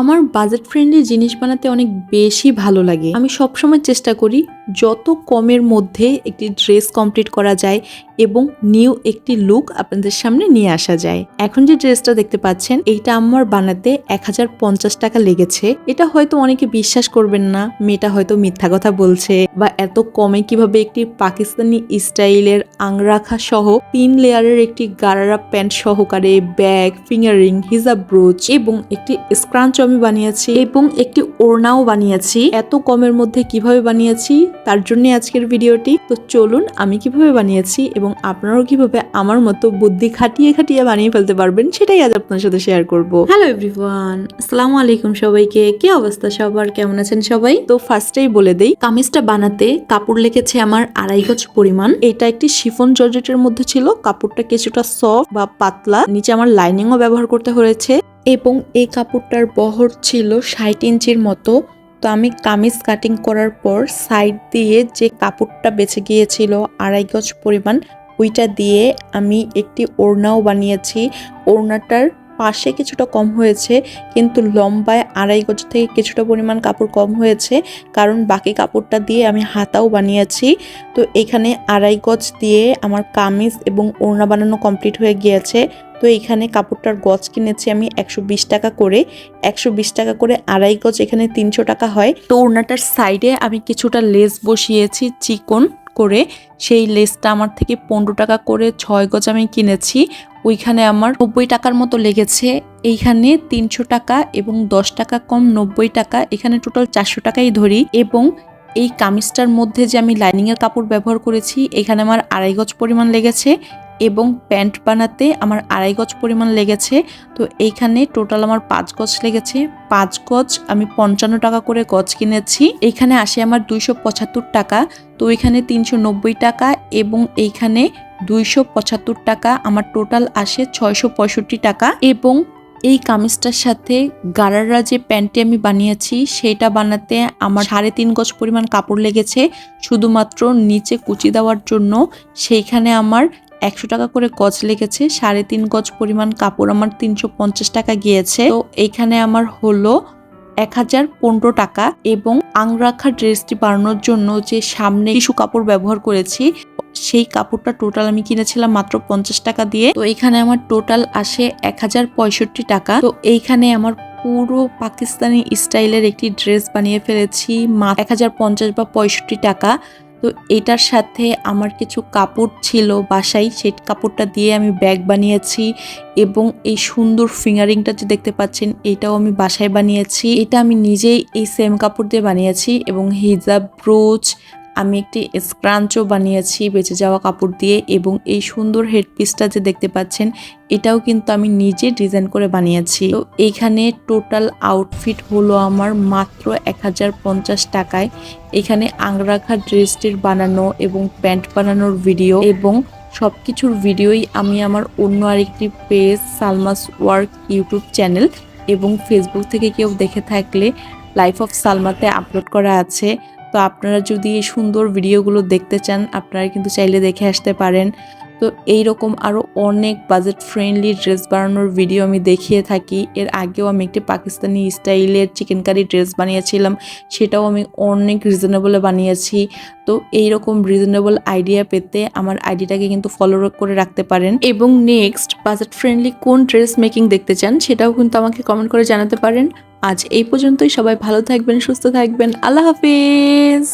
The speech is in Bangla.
আমার বাজেট ফ্রেন্ডলি জিনিস বানাতে অনেক বেশি ভালো লাগে। আমি সবসময় চেষ্টা করি যত কমের মধ্যে একটি ড্রেস কমপ্লিট করা যায় এবং নিউ একটি লুক আপনাদের সামনে নিয়ে আসা যায়। এখন যে ড্রেসটা দেখতে পাচ্ছেন, এইটা আমার বানাতে এক হাজার পঞ্চাশ টাকা লেগেছে। এটা হয়তো অনেকে বিশ্বাস করবেন না, মেয়েটা হয়তো মিথ্যা কথা বলছে বা এত কমে কীভাবে একটি পাকিস্তানি স্টাইলের আংরাখা সহ তিন লেয়ারের একটি গারারা প্যান্ট সহকারে ব্যাগ, ফিঙ্গারিং, হিজাব ব্রোচ এবং একটি স্ক্রাঞ্চ আমি বানিয়েছি এবং একটি ওড়নাও বানিয়েছি। এত কমের মধ্যে কীভাবে বানিয়েছি, তার জন্য আজকের ভিডিওটি। তো চলুন, আমি কীভাবে বানিয়েছি এবং আপনারাও কীভাবে আমার মতো বুদ্ধি খাটিয়ে খাটিয়ে বানিয়ে ফেলতে পারবেন, সেটাই আজ আপনার সাথে শেয়ার করব। হ্যালো এভরিওয়ান আসসালামু আলাইকুম সবাইকে। কি অবস্থা সবার? কেমন আছেন সবাই? তো ফার্স্টেই বলে দেই, কামিজটা বানাতে কাপড় লেগেছে আমার আড়াই গজ পরিমাণ। এটা একটি শিফন জর্জেটের মধ্যে ছিল, কাপড়টা কিছুটা সফট বা পাতলা। নিচে আমার লাইনিংও ব্যবহার করতে হয়েছে। এবং এই কাপড়টার বহর ছিল ষাট ইঞ্চির মতো। তো আমি কামিজ কাটিং করার পর সাইড দিয়ে যে কাপড়টা বেঁচে গিয়েছিল আড়াই গজ পরিমাণ, ওইটা দিয়ে আমি একটি ওড়নাও বানিয়েছি। ওড়নাটার পাশে কিছুটা কম হয়েছে, কিন্তু লম্বায় আড়াই গজ থেকে কিছুটা পরিমাণ কাপড় কম হয়েছে, কারণ বাকি কাপড়টা দিয়ে আমি হাতাও বানিয়েছি। তো এখানে আড়াই গজ দিয়ে আমার কামিজ এবং ওড়না বানানো কমপ্লিট হয়ে গিয়েছে। তো এখানে কাপড়টার গজ কিনেছি আমি একশো বিশ টাকা করে। একশো বিশ টাকা করে আড়াই গজ এখানে তিনশো টাকা হয়। তো ওড়নাটার সাইডে আমি কিছুটা লেস বসিয়েছি চিকন করে। সেই লেসটা আমার থেকে পনেরো টাকা করে ছয় গজ আমি কিনেছি। ওইখানে আমার নব্বই টাকার মতো লেগেছে। এইখানে তিনশো টাকা এবং দশ টাকা কম নব্বই টাকা। এখানে টোটাল চারশো টাকাই ধরি এবং এই কামিজটার মধ্যে যে আমি লাইনিংয়ের কাপড় ব্যবহার করেছি, এখানে আমার আড়াই গজ পরিমাণ লেগেছে। এবং প্যান্ট বানাতে আমার আড়াই গজ পরিমাণ লেগেছে। তো এইখানে টোটাল আমার পাঁচ গজ লেগেছে। পাঁচ গজ আমি পঞ্চান্ন টাকা করে গজ কিনেছি। এইখানে আসে আমার দুইশো পঁচাত্তর টাকা। তো এখানে তিনশো নব্বই টাকা এবং এইখানে দুইশো পঁচাত্তর টাকা। আমার টোটাল আসে ছয়শো পঁয়ষট্টি টাকা এবং এই কামিজটার সাথে গারারা যে প্যান্টটি আমি বানিয়েছি সেটা বানাতে আমার সাড়ে তিন গজ পরিমাণ কাপড় লেগেছে। শুধুমাত্র নিচে কুচি দেওয়ার জন্য সেইখানে আমার একশো টাকা করে গজ লেগেছে, সাড়ে তিন গজ পরিমাণ কাপড় আমার তিনশো পঞ্চাশ টাকা গিয়েছে। তো এইখানে আমার হলো এক হাজার পনেরো টাকা এবং আংরাখা ড্রেসটি বানানোর জন্য যে সামনে টিস্যু কাপড় ব্যবহার করেছি, সেই কাপড়টা টোটাল আমি কিনেছিলাম মাত্র পঞ্চাশ টাকা দিয়ে। তো এইখানে আমার টোটাল আসে এক হাজার পঁয়ষট্টি টাকা। তো এইখানে আমার পুরো পাকিস্তানি স্টাইলের একটি ড্রেস বানিয়ে ফেলেছি এক হাজার পঞ্চাশ বা পঁয়ষট্টি টাকা। তো এটার সাথে আমার কিছু কাপড় ছিল বাসায় সেই কাপড়টা দিয়ে আমি ব্যাগ বানিয়েছি এবং এই সুন্দর ফিঙ্গারিংটা যে দেখতে পাচ্ছেন, এটাও আমি বাসায় বানিয়েছি। এটা আমি নিজেই এই সেম কাপড় দিয়ে বানিয়েছি এবং হিজাব, ব্রোচ আমি একটি স্ক্রাঞ্চও বানিয়েছি, বেঁচে যাওয়া কাপড় দিয়ে এবং এই সুন্দর হেডপিসটা যে দেখতে পাচ্ছেন, এটাও কিন্তু আমি নিজে ডিজাইন করে বানিয়েছি। তো এইখানে টোটাল আউটফিট হলো আমার মাত্র এক হাজার পঞ্চাশ টাকায়। এখানে আংরাখা ড্রেসটির বানানো এবং প্যান্ট বানানোর ভিডিও এবং সব কিছুর ভিডিওই আমি আমার অন্য আরেকটি page, Salma's work YouTube channel এবং ফেসবুক থেকে কেউ দেখে থাকলে লাইফ অফ সালমাতে আপলোড করা আছে। তো আপনারা যদি এই সুন্দর ভিডিওগুলো দেখতে চান আপনারা কিন্তু চাইলে দেখে আসতে পারেন। তো এই রকম আরও অনেক বাজেট ফ্রেন্ডলি ড্রেস বানানোর ভিডিও আমি দেখিয়ে থাকি। এর আগেও আমি একটি পাকিস্তানি স্টাইলের চিকেন কারি ড্রেস বানিয়েছিলাম, সেটাও আমি অনেক রিজনেবলে বানিয়েছি। তো এই রকম রিজনেবল আইডিয়া পেতে আমার আইডিটাকে কিন্তু ফলো করে রাখতে পারেন। এবং নেক্সট বাজেট ফ্রেন্ডলি কোন ড্রেস মেকিং দেখতে চান, সেটাও কিন্তু আমাকে কমেন্ট করে জানাতে পারেন। আজ এই পর্যন্তই, সবাই ভালো থাকবেন, সুস্থ থাকবেন, আল্লাহ হাফিজ!